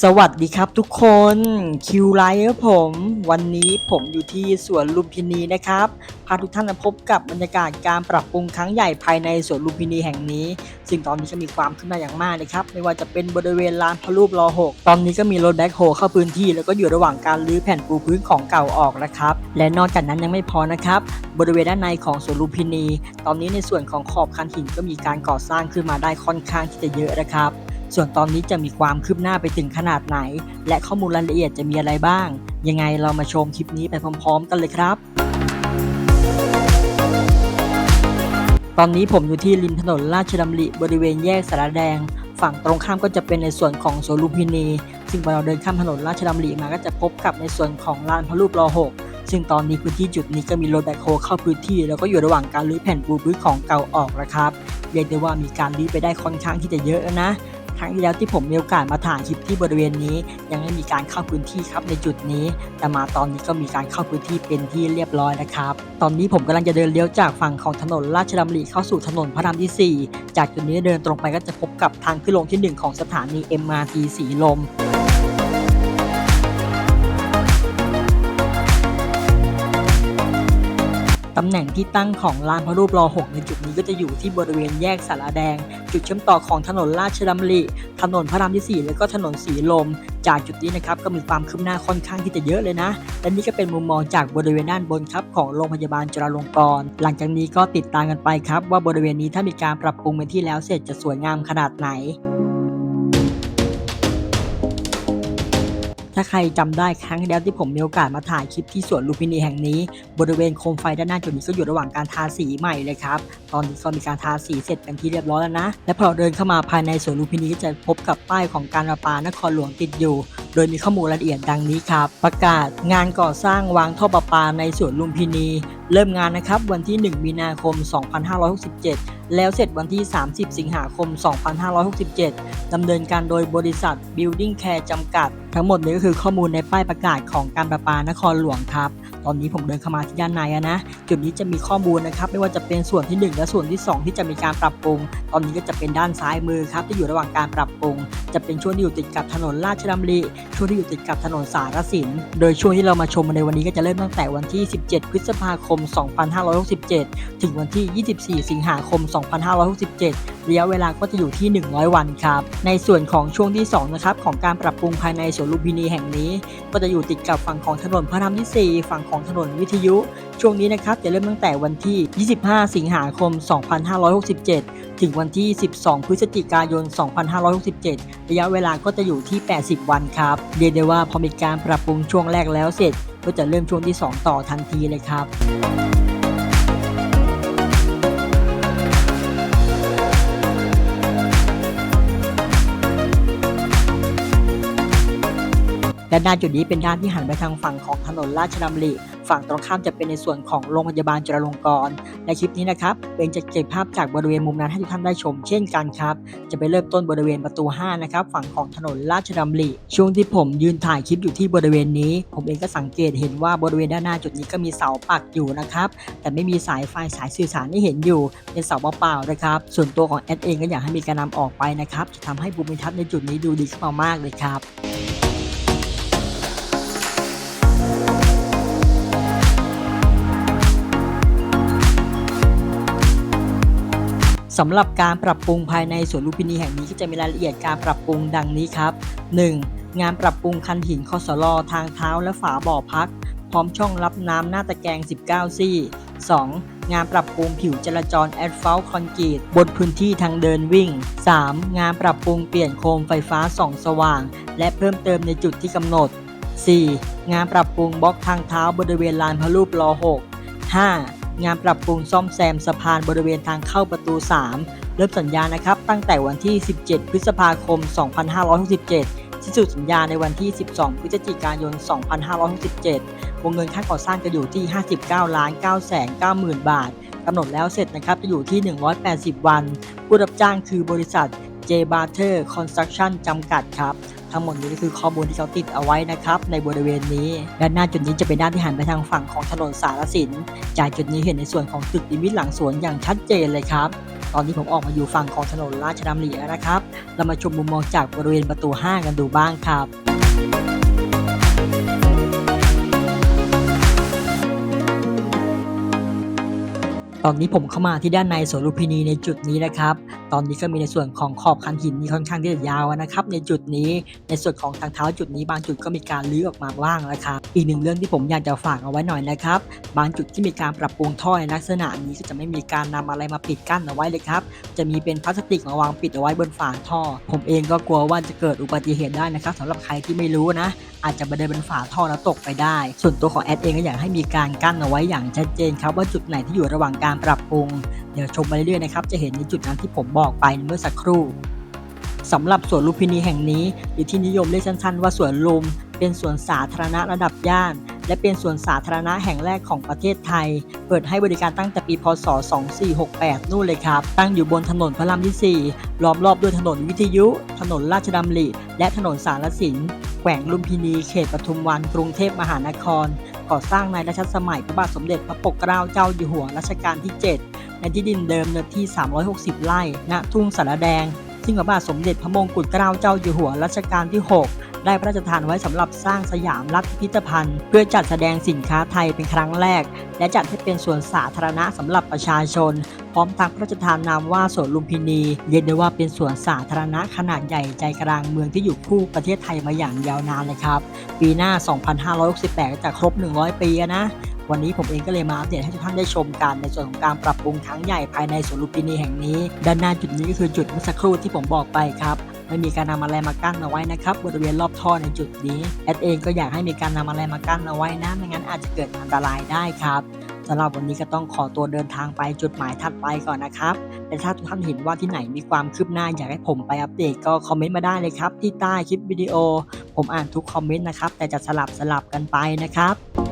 สวัสดีครับทุกคนคิวไลท์ครับผม วันนี้ผมอยู่ที่สวนลุมพินีนะครับ พาทุกท่านมาพบกับบรรยากาศการปรับปรุงครั้งใหญ่ภายในสวนลุมพินีแห่งนี้ ซึ่งตอนนี้ก็มีความขึ้นหน้าอย่างมากเลยครับ ไม่ว่าจะเป็นบริเวณลานพระรูปรอหกตอนนี้ก็มีรถแบ็คโฮเข้าพื้นที่ แล้วก็อยู่ระหว่างการรื้อแผ่นปูพื้นของเก่าออกนะครับ และนอกจากนั้นยังไม่พอนะครับ บริเวณด้านในของสวนลุมพินี ตอนนี้ในส่วนของขอบคันหินก็มีการก่อสร้างขึ้นมาได้ค่อนข้างที่จะเยอะนะครับ ส่วนตอนนี้จะมีความคืบหน้าไปถึงขนาดไหน และข้อมูลรายละเอียดจะมีอะไรบ้าง ยังไงเรามาชมคลิปนี้ไปพร้อม ๆ กันเลยครับ ตอนนี้ผมอยู่ที่ริมถนนราชดำริบริเวณแยกสารแดง ฝั่งตรงข้ามก็จะเป็นในส่วนของสวนลุมพินี ซึ่งพอเราเดินข้ามถนนราชดำริมาก็จะพบกับในส่วนของลานพระรูปรอหกซึ่งตอนนี้พื้นที่จุดนี้ก็มีรถแบ็คโฮเข้าพื้นที่ แล้วก็อยู่ระหว่างการรื้อแผ่นปูพื้นของเก่าออกนะครับเรียกได้ว่ามีการรื้อไปได้ค่อนข้างที่จะเยอะนะ รั้งที่แล้วที่ผมมีโอกาสมาถ่ายคลิปที่บริเวณนี้ ยังไม่มีการเข้าพื้นที่ครับในจุดนี้ แต่มาตอนนี้ก็มีการเข้าพื้นที่เป็นที่เรียบร้อยนะครับ ตอนนี้ผมกำลังจะเดินเลี้ยวจากฝั่งของถนนราชดำริเข้าสู่ถนนพระรามที่ 4 จากจุดนี้เดินตรงไปก็จะพบกับทางขึ้นลงที่ 1 ของสถานี MRT สีลม ตำแหน่งที่ตั้งของลานพระรูปรอ6ในจุดนี้ก็จะอยู่ที่บริเวณแยกสารแดง จุดเชื่อมต่อของถนนราชดำริ ถนนพระรามที่ 4 แล้วก็ถนนสีลม จากจุดนี้นะครับก็มีความคืบหน้าค่อนข้างที่จะเยอะเลยนะ และนี่ก็เป็นมุมมองจากบริเวณด้านบนครับของโรงพยาบาลจุฬาลงกรณ์ หลังจากนี้ก็ติดตามกันไปครับ ว่าบริเวณนี้ถ้ามีการปรับปรุงเป็นที่แล้วเสร็จจะสวยงามขนาดไหน ถ้าใครจำได้ครั้งแล้วที่ผมมีโอกาสมาถ่ายคลิปที่สวนลูมพินีแห่งนี้ บริเวณโคมไฟด้านหน้าจุดนี้ก็อยู่ระหว่างการทาสีใหม่เลยครับ ตอนนี้ก็มีการทาสีเสร็จเป็นที่เรียบร้อยแล้วนะ และพอเดินเข้ามาภายในสวนลูมพินีก็จะพบกับป้ายของการประปานครหลวงติดอยู่ โดยมีข้อมูลรายละเอียดดังนี้ครับ ประกาศงานก่อสร้างวางท่อประปาในสวนลุมพินี เริ่มงานนะครับวันที่ 1 มีนาคม 2567 แล้วเสร็จวันที่ 30 สิงหาคม 2567 ดำเนินการโดยบริษัท Building Care จำกัด ทั้งหมดนี้ก็คือข้อมูลในป้ายประกาศของการประปานครหลวงครับ ตอนนี้ผมเดินเข้ามาที่ด้านในนะ จุดนี้จะมีข้อมูลนะครับ ไม่ว่าจะเป็นส่วนที่ 1 และส่วนที่ 2 ที่จะมีการปรับปรุง ตอนนี้ก็จะเป็นด้านซ้ายมือครับที่อยู่ระหว่างการปรับปรุง จะเป็นช่วงที่อยู่ติดกับถนนราชดำริ ช่วงที่อยู่ติดกับถนนสารสิน โดยช่วงที่เรามาชมในวันนี้ก็จะเริ่มตั้งแต่วันที่ 17 พฤษภาคม 2567 ถึงวันที่ 24 สิงหาคม 2567 ระยะเวลาก็จะอยู่ที่ 100 วันครับ ในส่วนของช่วงที่2นะครับของการปรับปรุงภายในสวนลุมพินีแห่งนี้ ก็จะอยู่ติดกับฝั่งของถนนพระรามที่ 4 ฝั่งของถนนวิทยุ ช่วงนี้นะครับจะเริ่มตั้งแต่วันที่ 25 สิงหาคม 2567 ถึงวันที่ 12 พฤศจิกายน 2567 ระยะเวลาก็จะอยู่ที่ 80 วันครับ เรียกได้ว่าพอมีการปรับปรุงช่วงแรกแล้วเสร็จ ก็จะเริ่มช่วงที่ 2 ต่อทันทีเลยครับ และด้านจุดนี้เป็นด้านที่หันไปทางฝั่งของถนนราชดำริฝั่งตรงข้ามจะเป็นในส่วนของโรงพยาบาลจุฬาลงกรณ์ในคลิปนี้นะครับเป็นจะเก็บภาพจากบริเวณมุมนั้นให้ทุกท่านได้ชมเช่นกันครับ จะไปเริ่มต้นบริเวณประตู 5 นะครับ ฝั่งของถนนราชดำริช่วงที่ผมยืนถ่ายคลิปอยู่ที่บริเวณนี้ ผมเองก็สังเกตเห็นว่าบริเวณด้านหน้าจุดนี้ก็มีเสาปักอยู่นะครับ แต่ไม่มีสายไฟสายสื่อสารให้เห็นอยู่ เป็นเสาเปล่าๆนะครับ ส่วนตัวของแอดเองก็อยากให้มีการนำออกไปนะครับจะทำให้ภูมิทัศน์ในจุดนี้ดูดีขึ้นมามากเลยครับ สำหรับการปรับปรุงภายในสวนลุมพินีแห่งนี้ก็จะมีรายละเอียดการปรับปรุงดังนี้ครับ 1. งานปรับปรุงคันหินคอสลอทางเท้าและฝาบ่อพัก พร้อมช่องรับน้ำหน้าตะแกรง 19 ซี่ 2. งานปรับปรุงผิวจราจรแอสฟัลต์คอนกรีตบนพื้นที่ทางเดินวิ่ง 3. งานปรับปรุงเปลี่ยนโคมไฟฟ้าส่องสว่าง และเพิ่มเติมในจุดที่กำหนด 4. งานปรับปรุงบล็อกทางเท้าบริเวณลานพระรูปรอ6 5. งานปรับปรุงซ่อมแซมสะพานบริเวณทางเข้าประตู 3 เริ่มสัญญานะครับ ตั้งแต่วันที่ 17 พฤษภาคม 2567สิ้นสุดสัญญาในวันที่ 12 พฤศจิกายน 2567วงเงินค่าก่อสร้างจะอยู่ที่ 59ล้าน9แสน90,000 บาทกำหนดแล้วเสร็จนะครับจะอยู่ที่ 180 วัน ผู้รับจ้างคือบริษัท J b a r t e r Construction จำกัดครับ ทั้งหมดนี้ก็คือข้อมูลที่เขาติดเอาไว้นะครับ ในบริเวณนี้ ด้านหน้าจุดนี้จะเป็นด้านที่หันไปทางฝั่งของถนนสารสิน จากจุดนี้เห็นในส่วนของตึกดิมิตหลังสวนอย่างชัดเจนเลยครับ ตอนนี้ผมออกมาอยู่ฝั่งของถนนราชดำริแล้วนะครับ เรามาชมมุมมองจากบริเวณประตูห้างกันดูบ้างครับตอนนี้ผมเข้ามาที่ด้านในสวนลุมพินีในจุดนี้นะครับ ตอนนี้ก็มีในส่วนของขอบคันหินนี่ค่อนข้างที่จะยาวนะครับในจุดนี้ในส่วนของทางเท้าจุดนี้บางจุดก็มีการลื้อออกมาบ้างแล้วครับอีกหนึ่งเรื่องที่ผมอยากจะฝากเอาไว้หน่อยนะครับบางจุดที่มีการปรับปรุงท่อในลักษณะนี้ก็จะไม่มีการนำอะไรมาปิดกั้นเอาไว้เลยครับจะมีเป็นพลาสติกมาวางปิดเอาไว้บนฝาท่อ ผมเองก็กลัวว่าจะเกิดอุบัติเหตุได้นะครับสำหรับใครที่ไม่รู้นะ อาจจะไปเดินเป็นฝาท่อแล้วตกไปได้ ส่วนตัวของแอดเองก็อยากให้มีการกั้นเอาไว้อย่างชัดเจนครับว่าจุดไหนที่อยู่ระหว่างการปรับปรุง เดี๋ยวชมไปเรื่อยๆนะครับจะเห็นในจุดนั้นที่ผมบอกไปเมื่อสักครู่สำหรับสวนลุมพินีแห่งนี้หรือที่นิยมเรียกสั้นๆว่าสวนลุม เป็นสวนสาธารณะระดับย่าน และเป็นสวนสาธารณะแห่งแรกของประเทศไทย เปิดให้บริการตั้งแต่ปีพศ 2468 นู่นเลยครับ ตั้งอยู่บนถนนพระรามที่ 4 ล้อมรอบด้วยถนนวิทยุ ถนนราชดำริและถนนสารสิน แขวงลุมพินีเขตปทุมวันกรุงเทพมหานคร ก่อสร้างในรัชสมัยพระบาทสมเด็จพระปกเกล้าเจ้าอยู่หัวรัชกาลที่ 7 ในที่ดินเดิมเนื้อที่ 360 ไร่ณทุ่งสารแดง ซึ่งพระบาทสมเด็จพระมงกุฎเกล้าเจ้าอยู่หัวรัชกาลที่ 6 ได้พระราชทานไว้สำหรับสร้างสยามรัฐพิพิธภัณฑ์ เพื่อจัดแสดงสินค้าไทยเป็นครั้งแรก และจัดให้เป็นสวนสาธารณะสำหรับประชาชน พร้อมทั้งพระราชทานนามว่าสวนลุมพินีเรียกได้ว่าเป็นสวนสาธารณะขนาดใหญ่ใจกลางเมืองที่อยู่คู่ประเทศไทยมาอย่างยาวนานเลยครับ ปีหน้า 2568 จะครบ 100 ปีนะวันนี้ผมเองก็เลยมาอัปเดตให้ทุกท่านได้ชมกันในส่วนของการปรับปรุงครั้งใหญ่ภายในสวนลุมพินีแห่งนี้ ด้านหน้าจุดนี้ก็คือจุดเมื่อสักครู่ที่ผมบอกไปครับ ไม่มีการนำอะไรมากั้นเอาไว้นะครับบริเวณรอบท่อในจุดนี้แอดเองก็อยากให้มีการนำอะไรมากั้นเอาไว้นะ ไม่งั้นอาจจะเกิดอันตรายได้ครับสำหรับวันนี้ก็ต้องขอตัวเดินทางไปจุดหมายถัดไปก่อนนะครับแต่ถ้าทุกท่านเห็นว่าที่ไหนมีความคืบหน้าอยากให้ผมไปอัปเดตก็คอมเมนต์มาได้เลยครับ ที่ใต้คลิปวิดีโอ ผมอ่านทุกคอมเมนต์นะครับแต่จะสลับสลับกันไปนะครับ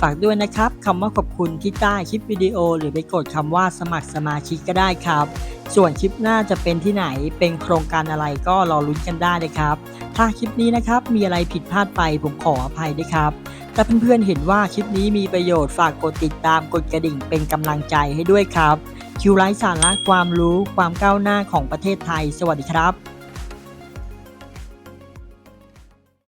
ฝากด้วยนะครับคำว่าขอบคุณที่ใต้คลิปวิดีโอ หรือไปกดคำว่าสมัครสมาชิกก็ได้ครับ ส่วนคลิปหน้าจะเป็นที่ไหนเป็นโครงการอะไรก็รอลุ้นกันได้เลยครับ ถ้าคลิปนี้นะครับมีอะไรผิดพลาดไปผมขออภัยด้วยครับถ้าเพื่อนๆเห็นว่าคลิปนี้มีประโยชน์ฝากกดติดตามกดกระดิ่งเป็นกำลังใจให้ด้วยครับคิวไลฟ์สาระความรู้ความก้าวหน้าของประเทศไทย สวัสดีครับ